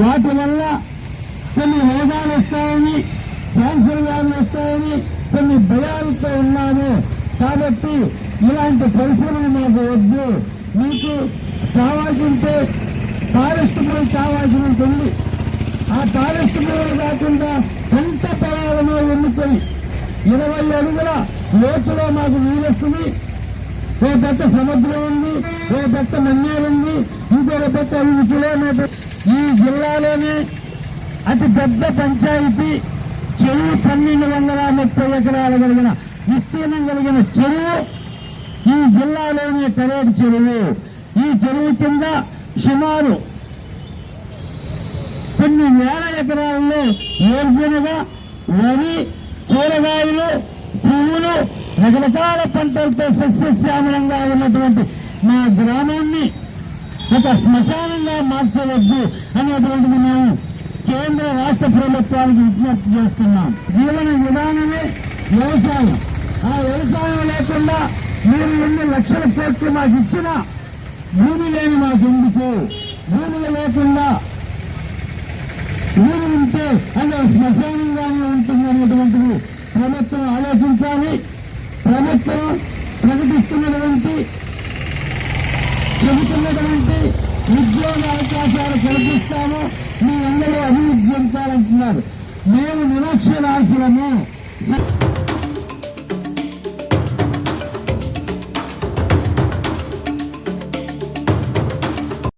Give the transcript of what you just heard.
వాటి వల్ల కొన్ని రోగాలు వస్తాయని క్యాన్సర్ వ్యాధులు వస్తాయని కొన్ని భయాలతో ఉన్నాము. కాబట్టి ఇలాంటి పరిశ్రమలు మాకు వద్దు. మీకు కావాల్సింటే ఫారెస్ట్ భూమి కావాల్సినంత ఉంది ఆ ఫారెస్ట్ భూములు కాకుండా ఎంత పొలాలను ఎన్నుకొని ఇరవై అడుగుల లోతులో మాకు నీరొస్తుంది ఓ పెద్ద సముద్రం ఉంది ఓ పెద్ద మన్యాలు ఉంది ఇంకొక పెద్ద ఐదు కిలోమీటర్ ఈ జిల్లాలోనే అతి పెద్ద పంచాయతీ చెరువు పన్నెండు వందల ముప్పై ఎకరాలు కలిగిన విస్తీర్ణం కలిగిన చెరువు ఈ జిల్లాలోని కరేడు చెరువు. ఈ చెరువు కింద సుమారు కొన్ని వేల ఎకరాల్లో యోజనగా వరి కూరగాయలు పువ్వులు రకరకాల పంటలతో సస్యశ్యామలంగా ఉన్నటువంటి మా గ్రామాన్ని ఒక శ్మశానంగా మార్చవద్దు అనేటువంటిది మేము కేంద్ర రాష్ట్ర ప్రభుత్వానికి విజ్ఞప్తి చేస్తున్నాం. జీవన విధానమే వ్యవసాయం. ఆ వ్యవసాయం లేకుండా మీరు ఎన్ని లక్షల కోట్లు మాకు ఇచ్చినా భూమి లేని మాకు ఎందుకు? భూమి లేకుండా ఊరు ఉంటే అది శ్మశానంగానే ఉంటుంది అనేటువంటిది ప్రభుత్వం ఆలోచించాలి. ప్రభుత్వం చెబుతున్నటువంటి ఉద్యోగ అవకాశాలు కల్పిస్తాము. మీ అందరూ అభివృద్ధి చెందాలంటున్నారు మేము నిరక్షరాశులము